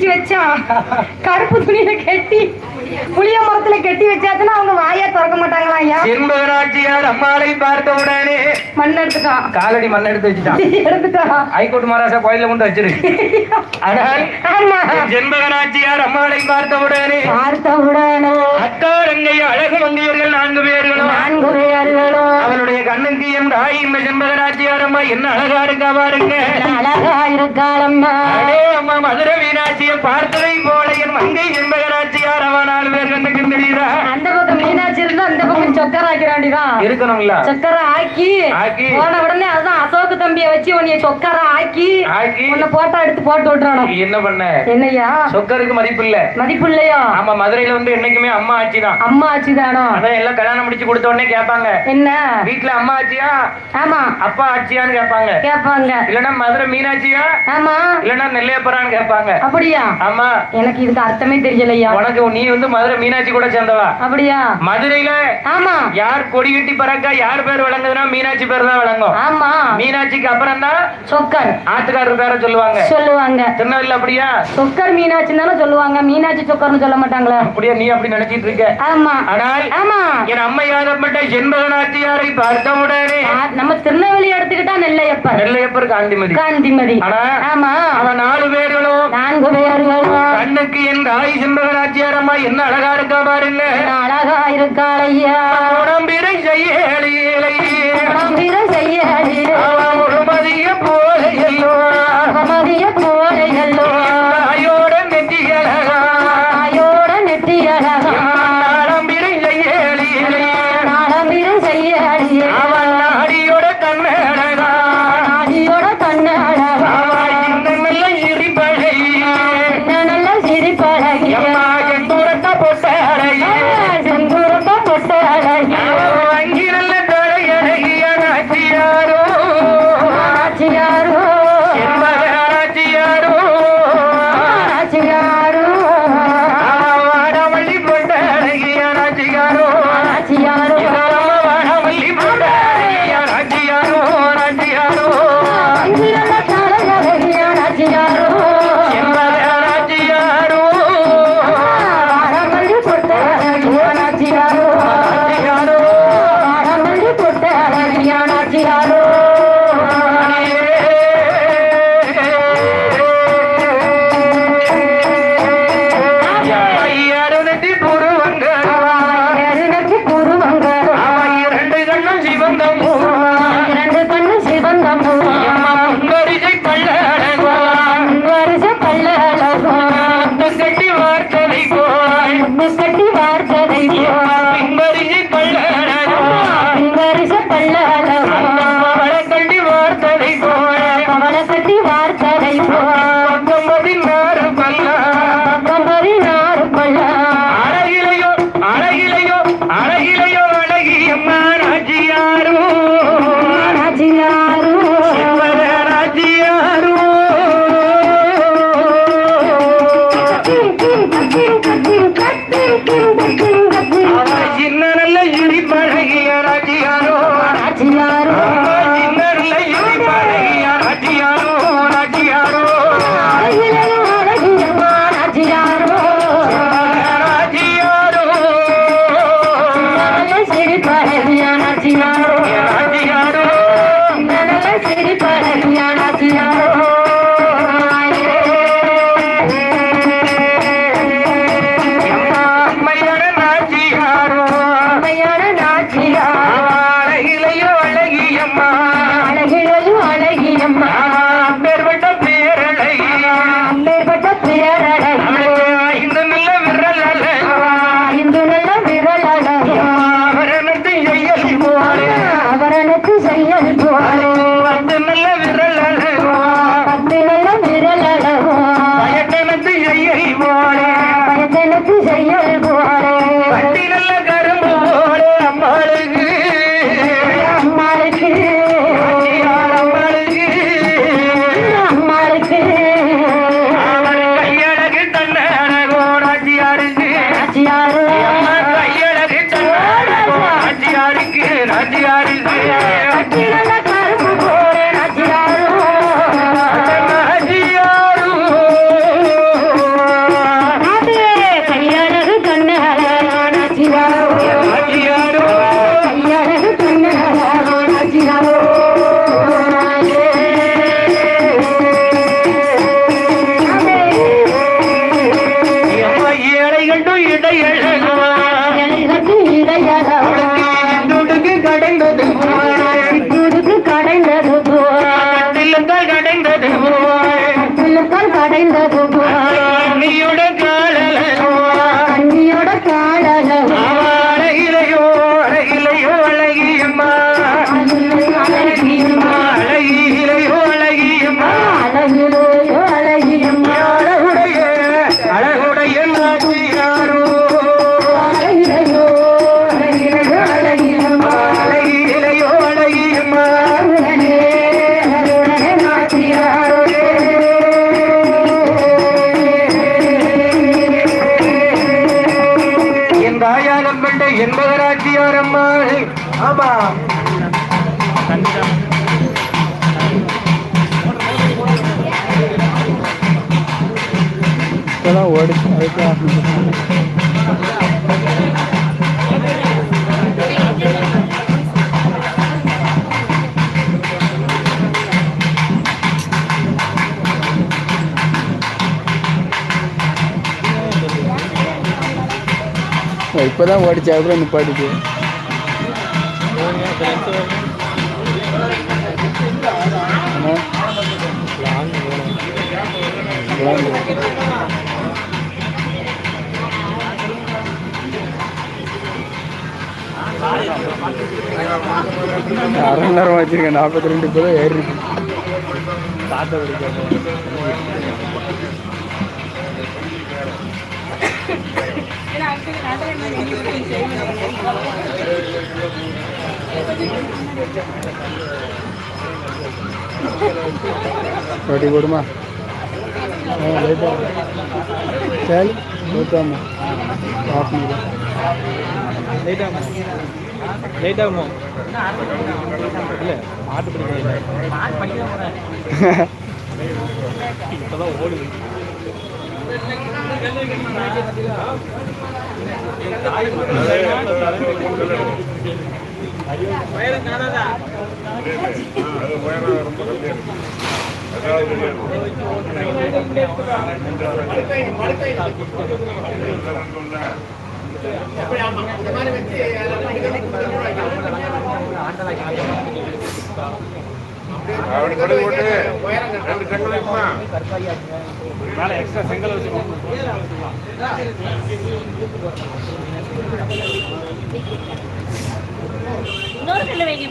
கிழிச்சு வச்சான் கருப்பு துணியில கட்டி புளிய மரத்துல கட்டி வச்சாச்சுன்னா அவங்க வாயா திறக்க மாட்டாங்களா ஐயா? செண்பகராட்சியார் அம்மாளை பார்த்த உடனே மண் எடுத்துட்டான் காலடி மண் எடுத்து வச்சுட்டான் எடுத்துட்டான் ஹைகோர்ட் மகாராஜா கோயில கொண்டு வச்சிரு ஆனால் செண்பகராட்சியார் அம்மாளை பார்த்த உடனே பார்த்த உடனே அக்கா ரங்கை அழகு மங்கையர்கள் நான்கு பேர்களும் நான்கு பேர்களும் அவனுடைய என் தாய் இந்த செண்பகராட்சியார் அம்மா என்ன அழகா இருக்கா பாருங்க. அழகா இருக்காளம்மா. அம்மா மதுரை மீனாட்சியை பார்த்ததை போல என் மங்கை செண்பகராட்சியார் அவ நாலு பேர் கண்ணுக்கு தெரியுதா அந்த பக்கம் மீனாட்சி இருந்தா அந்த பக்கம் சக்கரை ஆக்கிறாண்டிதான் இருக்கணும்ல. சக்கரை ஆக்கி ஆக்கி. போன உடனே அதான் அசோக தம்பிய வச்சு உன்னைய சொக்கரை ஆக்கி ஆக்கி. உன்னை போட்டோ எடுத்து போட்டு விட்டுறணும் என்ன பண்ண? என்னய்யா சொக்கருக்கு மதிப்பு இல்ல. மதிப்பு இல்லையா? ஆமா மதுரையில வந்து என்னைக்குமே அம்மா ஆட்சி தான். அம்மா ஆச்சுதானோ அதான் எல்லாம் கல்யாணம் முடிச்சு கொடுத்த உடனே கேட்பாங்க. என்ன? வீட்டுல அம்மா ஆச்சியா? ஆமா. அப்பா ஆச்சியான்னு கேட்பாங்க. கேட்பாங்க. இல்லன்னா மதுரை மீனாட்சியா? ஆமா. இல்லன்னா நெல்லையப்பரான்னு கேட்பாங்க. அப்படியா? ஆமா. எனக்கு இதுக்கு அர்த்தமே தெரியலையா? உனக்கு நீ வந்து மதுரை மீனாட்சி கூட சேர்ந்தவா? அப்படியா? மதுரையில ஆமா. யார் கொடி கட்டி பறக்க யார் பேர் விளங்குதுன்னா மீனாட்சி பேர் தான் விளங்கும். ஆமா. மீனாட்சிக்கு அப்புறம் தான் சொக்கர். ஆத்துக்காரர் பேரை சொல்லுவாங்க. சொல்லுவாங்க. திருநெல்வேலி அப்படியா? சொக்கர் மீனாட்சி தானே சொல்லுவாங்க. மீனாட்சி சொக்கர்னு சொல்ல மாட்டாங்களா. அப்படியா? நீ அப்படி நினைச்சிட்டு இருக்க. ஆமா. ஆனால் ஆமா. என் அம்மையாகப்பட்ட செண்பகநாச்சியாரை பார்த்தவுடனே நம்ம திருநெல்வேலி எடுத்துக்கிட்டா நெல்லையப்பர். நெல்லையப்பர் காந்திமதி. காந்திமதி. ஆனா ஆமா. அவன் நாலு பேர்களும் நான்கு கண்ணுக்கு என் தாய் செண்பகநாச்சியார் அம்மா என்ன அழகா இருக்கா பாருங்க. அழகா இருக்காளையா உடம்பிரை செய்யலை வீர செய்ய முழுமதிய போல தாயோட உள்ளங்கள் கடைந்தது போல் உள்ளங்கள் கடைந்தது போல் என்பதராட்சியார் ஆமா இப்போதான் ஓடிச்சு அதுக்கு இப்போதான் ஓடிச்சு அப்புறம் அரை மணி நேரம் வச்சிருக்கேன் நாற்பத்தி ரெண்டு பேரும் ஏறி. தாத்தா பிடிக்காது போடுமா சரி லேட்டாகுமா ஆஃப் லேட்டாகுமா லேட்டாகுமா இல்லை பாட்டு படிக்க இப்போதான் ஓடுது உயரம் காணாதா உயரம் ரொம்ப கம்மியாக இருக்கு அப்படி கொண்டு போட்டு ரெண்டு வைக்குமா மேலே. எக்ஸ்ட்ரா செங்கல் வச்சு இன்னொரு வைங்க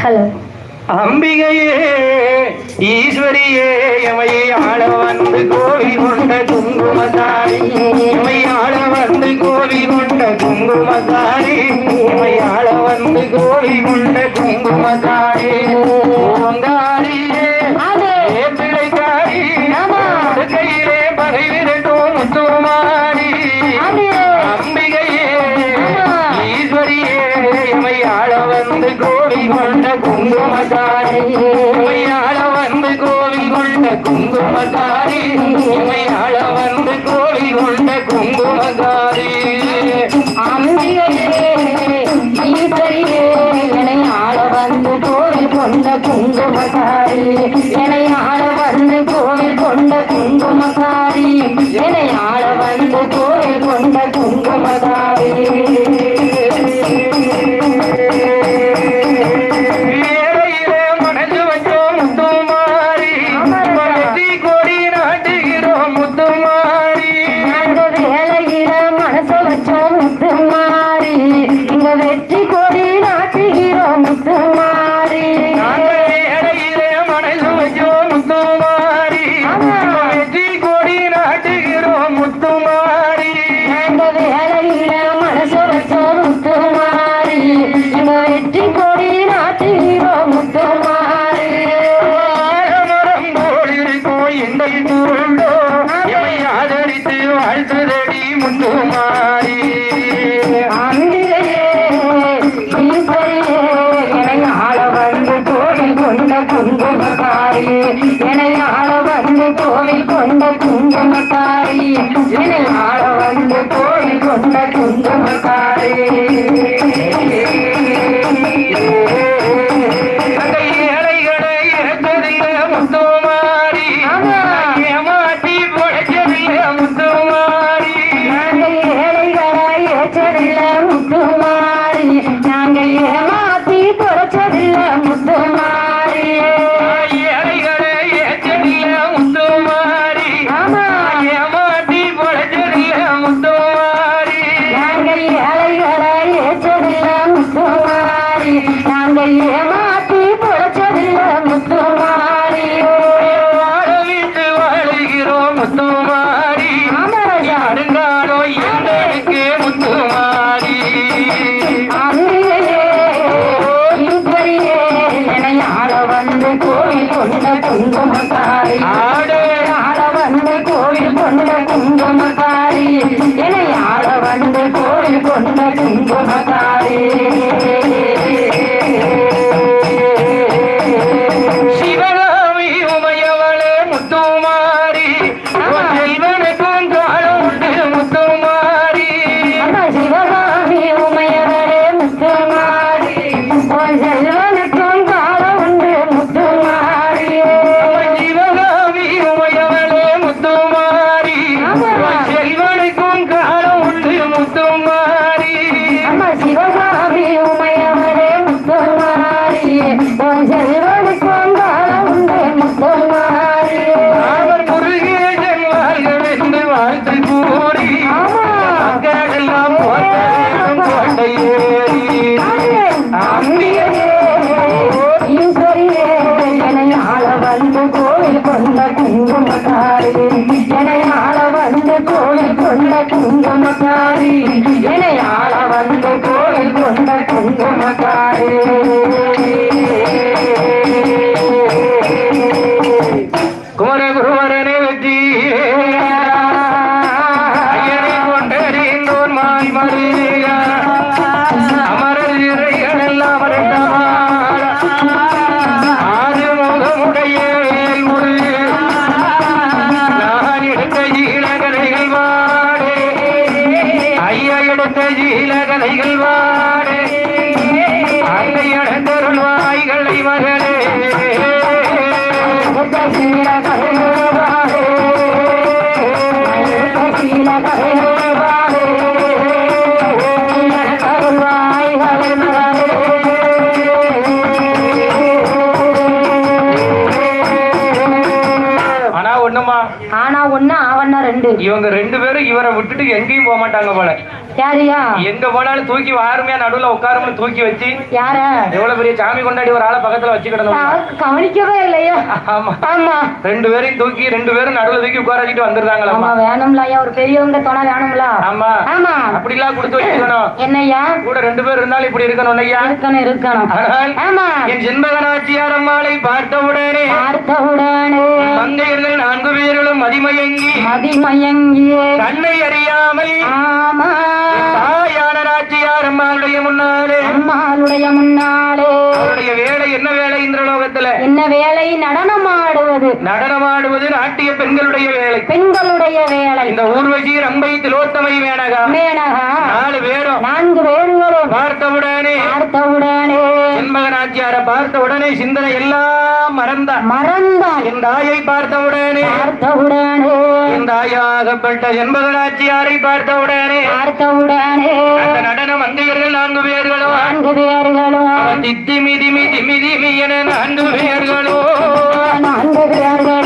ஹலோ. அம்பிகையே ஈஸ்வரியே எமை ஆள வந்து கோவி கொண்ட குங்குமதாரி எமை ஆள வந்து கோவி கொண்ட குங்குமதாரி எமை ஆள வந்து கோவி கொண்ட குங்குமதாரி ஓங்காரியே கொண்ட குங்குமதாரி உண்மையாள வந்து கோவில் கொண்ட குங்குமதாரி உண்மையாள வந்து கோவில் கொண்ட குங்கு இவங்க ரெண்டு பேரும் இவரை விட்டுட்டு எங்கேயும் போக மாட்டாங்க போல. யாரியா? எங்க போனாலும் தூக்கி வாருமையா நடுவுல உட்காருமே தூக்கி வச்சு யார? எவ்வளவு பெரிய சாமி கொண்டாடி ஒரு ஆளை பக்கத்துல வச்சுக்கிடணும் கவனிக்கவே இல்லையா. ஆமா. ஆமா. ரெண்டு பேரையும் தூக்கி ரெண்டு பேரும் நடுவுல தூக்கி உட்கார வச்சுட்டு ஆமா வந்துருந்தாங்களாமா வேணும்ல ஐயா ஒரு பெரியவங்க துணை வேணும்ல. ஆமா. ஆமா. அப்படிலாம் கொடுத்து வச்சுக்கணும். என்னய்யா கூட ரெண்டு பேர் இருந்தாலும் இப்படி இருக்கணும் ஐயா இருக்கணும் இருக்கணும். ஆமா. என் ஜென்மகனாட்சியார் அம்மாளை பார்த்தவுடனே பார்த்தவுடனே மங்கையர்கள் நான்கு பேர்களும் மதிமயங்கி மதிமயங்கியே. தன்னை அறியாமல் ஆமா தாயான நாச்சியார் அம்மாளுடைய முன்னாலே அம்மாளுடைய முன்னாலே. அவருடைய வேலை என்ன வேலை இந்த லோகத்துல? என்ன வேலை? நடனம் ஆடுவது நடனமாடுவது நாட்டிய பெண்களுடைய வேலை. பெண்களுடைய வேலை. இந்த ஊர்வசி ரம்பை திலோத்தமை வேணகா மேனகா. நாலு பேரும். நான்கு பேர்களும். பார்த்தவுடனே. பார்த்தவுடனே. ஜென்மகனாச்சியார பார்த்த உடனே சிந்தனை எல்லாம் மறந்தா. மறந்தாள் என் தாயை பார்த்தவுடனே பார்த்தவுடனே என் தாயாகப்பட்ட ஜென்மகனாச்சியாரை பார்த்தவுடனே பார்த்தவுடனே அந்த நடன மங்கையர்கள் நான்கு பேர்களும் நான்கு பேர்களும் தித்தி மிதி மிதி மிதி மி என நான்கு பேர்களோ நான்கு பேர்களும்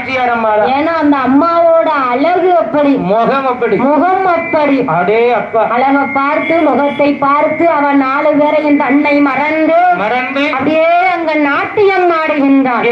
நாச்சியார் அம்மாடா ஏன்னா அந்த அம்மாவோட அழகு அப்படி முகம் அப்படி. முகம் அப்படி. அடே அப்பா. அழக பார்த்து முகத்தை பார்த்து அவன் நாலு பேரையும் தன்னை மறந்து மறந்து அப்படியே அங்க நாட்டியம் ஆடுகின்றான்.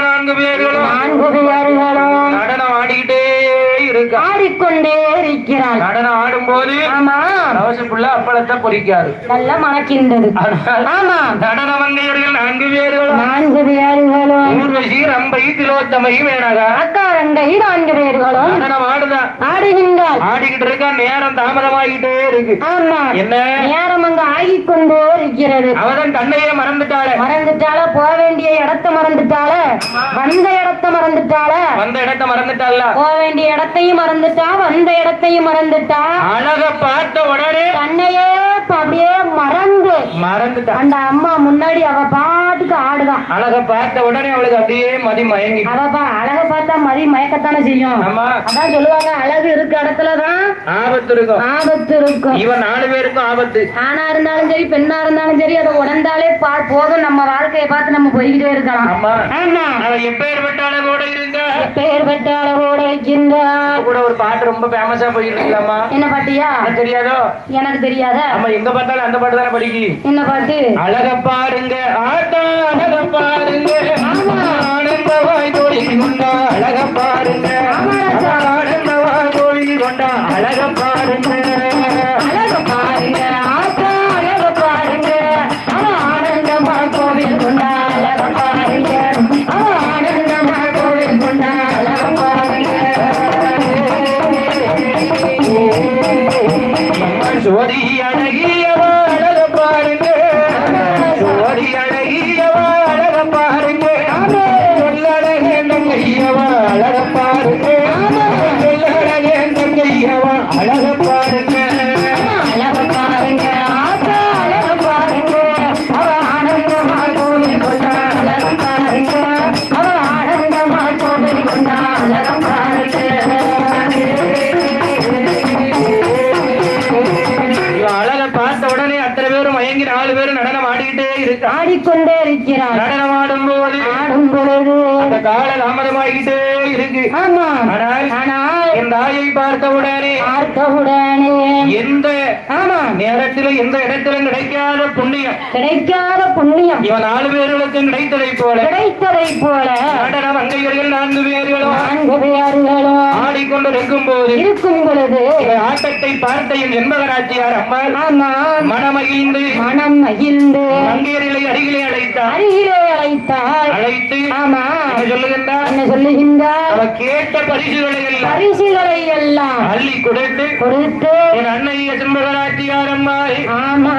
நான்கு பேர்களும் நான்கு பேர்களும். நடனம் ஆடிக்கிட்டே இருக்கா. ஆடிக்கொண்டே இருக்கிறாள். நடனம் ஆடும்போது ஆமா. அவசப்புள்ள அப்பளத்தை பொறிக்காது. நல்லா மணக்கின்றது. ஆமா. நடன மங்கையர்கள் நான்கு பேர்களும் நான்கு பேர்களும். ஊர்வசி ரம்பை திலோத்தமை மேனகா. அக்காரங்கை நான்கு பேர்களும். நடனம் ஆடுதான் ஆடுகின்றாள். ஆடிக்கிட்டு இருக்கா நேரம் தாமதமாகிட்டே இருக்கு. ஆமா. என்ன? நேரம் அங்க ஆகிக்கொண்டே இருக்கிறது. அவதான் தன்னையே மறந்துட்டாளே. மறந்துட்டால போக வேண்டிய இடத்த மறந்துட்டால வந்த இடத்த மறந்துட்டால வந்த இடத்தை மறந்துட்டால போக வேண்டிய இடத்தையும் மறந்துட்டா வந்த இடத்தையும் மறந்துட்டா அழக பார்த்த உடனே தன்னையே அப்படியே மறந்து மறந்துட்டா. அந்த அம்மா முன்னாடி அவ பாட்டுக்கு ஆடுதான் அழக பார்த்த உடனே அவளுக்கு அப்படியே மதி மயங்கி அவப்பா அழக பார்த்தா மதி மயக்கத்தானே செய்யும். அதான் சொல்லுவாங்க அழகு இருக்க இடத்துலதான் ஆபத்து இருக்கும். ஆபத்து இருக்கும். இவன் நாலு பேருக்கும் ஆபத்து. ஆணா இருந்தாலும் சரி பெண்ணா இருந்தாலும் சரி அதை உடந்தாலே பா போதும். நம்ம வாழ்க்கையை பார்த்து நம்ம போய்கிட்டே இருக்கலாம். ஆமா. எப்பேற்பட்ட அழகோட இருங்க பெயர் பெற்ற அளவோட கூட ஒரு பாட்டு ரொம்ப ஃபேமஸா போயிட்டு இருக்கலாமா என்ன பாட்டியா? தெரியாதோ? எனக்கு தெரியாத? நம்ம எங்க பார்த்தாலும் அந்த பாட்டு தானே படிக்கி. என்ன பாட்டு? அழக பாருங்க ஆட்டா அழக பாருங்க. ஆனந்தவாய் தோழி கொண்டா அழக பாருங்க. தாயை பார்த்த உடனே பார்த்தவுடனே எந்த ஆமா நேரத்திலும் எந்த இடத்திலும் கிடைக்காத புண்ணியம். கிடைக்காத புண்ணியம். இவன் நாலு பேர்களுக்கும் கிடைத்ததை போல. கிடைத்ததை போல. நடன மங்கையர்கள் நான்கு பேர்களும் நான்கு பேர்களும் ஆடிக்கொண்டு இருக்கும் போது இருக்கும் பொழுது ஆட்டத்தை பார்த்த என் என்பகராட்சியார் அம்மாள். ஆமா மனமகிழ்ந்து மனம் மகிழ்ந்து மங்கையர்களை அருகிலே அழைத்தார் அருகிலே அழைத்தாள். அழைத்து ஆமா. சொல்லுகின்றார் என்ன சொல்லுகின்றார் அவ கேட்ட பரிசுகளை எல்லாம் பரிசுகளை எல்லாம் அள்ளி கொடுத்து கொடுத்து என் அன்னை செண்பகராட்சியார் அம்மாள். ஆமா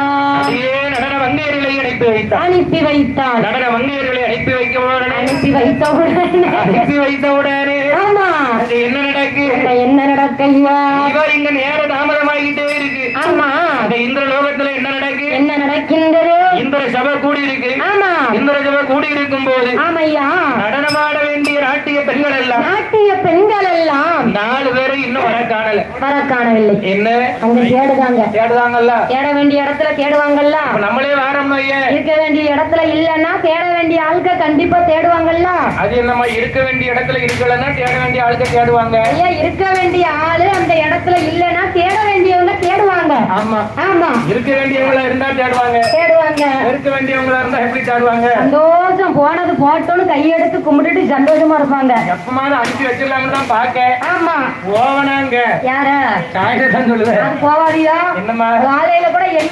நடன மங்கையர்களை அனுப்பி வைத்தார். அனுப்பி வைத்தாள் நடன மங்கையர்களை அனுப்பி வைக்க உடனே அனுப்பி வைத்தவுடனே. அனுப்பி வைத்த உடனே ஆமா. அது என்ன நடக்கு? என்ன நடக்கையா? இவ இங்க நேர தாமதமாகிட்டே இருக்கு. ஆமா. அந்த இந்திர லோகத்துல என்ன நடக்கு? என்ன நடக்கின்றது? இந்திர சபை கூடி இருக்கு ஆமா. இந்திர சபை கூடி இருக்கும் போது ஆமையா. நடனமாட வேண்டிய நாட்டிய பெண்கள் எல்லாம் நாட்டிய பெண்கள் எல்லாம் நாலு பேரும் இன்னும் வர காணல. வர காணவில்லை என்ன? அங்க தேடுதாங்க தேடுதாங்கல்ல தேட வேண்டிய இடத்துல தேடுவாங்கல்ல நம்மளே வாரம் ஐயா. இருக்க வேண்டிய இடத்துல இல்லன்னா தேட வேண்டிய ஆளுக்க கண்டிப்பா தேடுவாங்கல்ல? அது என்னம்மா இருக்க வேண்டிய இடத்துல இருக்கலன்னா தேட வேண்டிய ஆளுக்க தேடுவாங்க. ஐயா இருக்க வேண்டிய ஆளு அந்த இடத்துல இல்லன்னா தேட வேண்டியவங்க தேடுவாங்க. ஆமா. ஆமா. இருக்க வேண்டியவங்களா இருந்தா தேடுவாங்க. தேடுவாங்க. இருக்க வேண்டியவங்களா இருந்தா எப்படி தேடுவாங்க? சந்தோஷம். போனது போட்டோன்னு கையெடுத்து கும்பிட்டுட்டு சந்தோஷமா இருப்பாங்க. எப்பமாவது அனுப்பி வச்சிடலாம்னு தான் பாக்க ஆமா. போவனாங்க. யார? சாயந்தரம் தான் சொல்லுவேன். அது போவாதியா என்னம்மா? காலையில கூட எங்க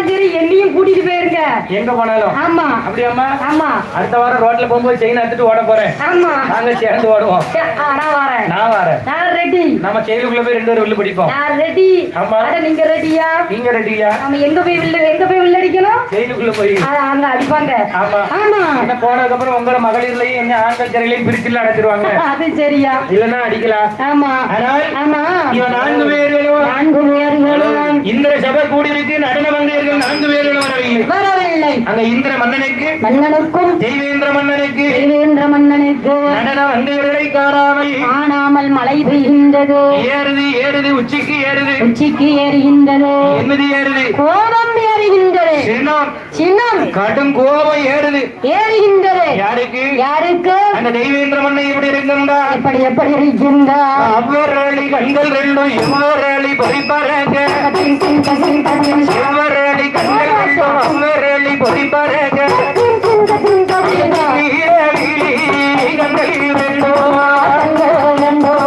போனாலும் சரி என்னையும் கூட்டிட்டு போயிருங்க. எங்க போனாலும். ஆமா. அப்படியாம்மா ஆமா. அடுத்த வாரம் ரோட்ல போகும்போது செயின் எடுத்துட்டு ஓட போறேன். ஆமா. நாங்க சேர்ந்து ஓடுவோம். நான் வரேன். நான் வரேன். நான் ரெடி நம்ம செயலுக்குள்ள போய் ரெண்டு பேரும் உள்ள பிடிப்போம். நான் ரெடி ஆமா. அட நீங்க ரெடியா நீங்க ரெடியா நம்ம எங்க போய் வில்ல எங்க போய் வில்லடிக்கணும்? செயலுக்குள்ள போய். அங்க அடிப்பாங்க. ஆமா. ஆமா. என்ன போனதுக்கு அப்புறம் உங்கள மகளிர்லயும் என்ன ஆண்கள் சிறையிலையும் பிரிச்சுல அடைச்சிருவாங்க அது சரியா. இல்லன்னா அடிக்கலாம் ஆமா. ஆனால் ஆமா. இவன் நான்கு பேர்களும் நான்கு பேர்களும் இந்திர சபை கூடியிருக்கு நடன மங்கையர்கள் நான்கு வரவில்லை வரவில்லை. அங்க இந்திர மன்னனுக்கு மன்னனுக்கும் தெய்வேந்திர மன்னனுக்கு தேவேந்திர மன்னனுக்கு நடன காணாமல் காணாமல் மழை பெய்கின்றது. ஏறுது ஏறுது உச்சிக்கு ஏறுது. உச்சிக்கு ஏறுகின்றது. என்னது ஏறுது. கோபம் ஏறுகின்றது சின்னம். கடும் கோபம் ஏறுது. ஏறுகின்றது யாருக்கு? யாருக்கு? அந்த தெய்வேந்திர மன்னை எப்படி இருக்குண்டா எப்படி எப்படி இருக்கின்றார் அவ்வரளி கண்கள் ரெண்டும் எவ்வரளி பொறிப்பறங்க எவ்வரளி கண்கள் ரெண்டும் அவ்வரளி பொறிப்பறங்க வீரவிழி கண்கள் ரெண்டும். கண்கள் ரெண்டும்.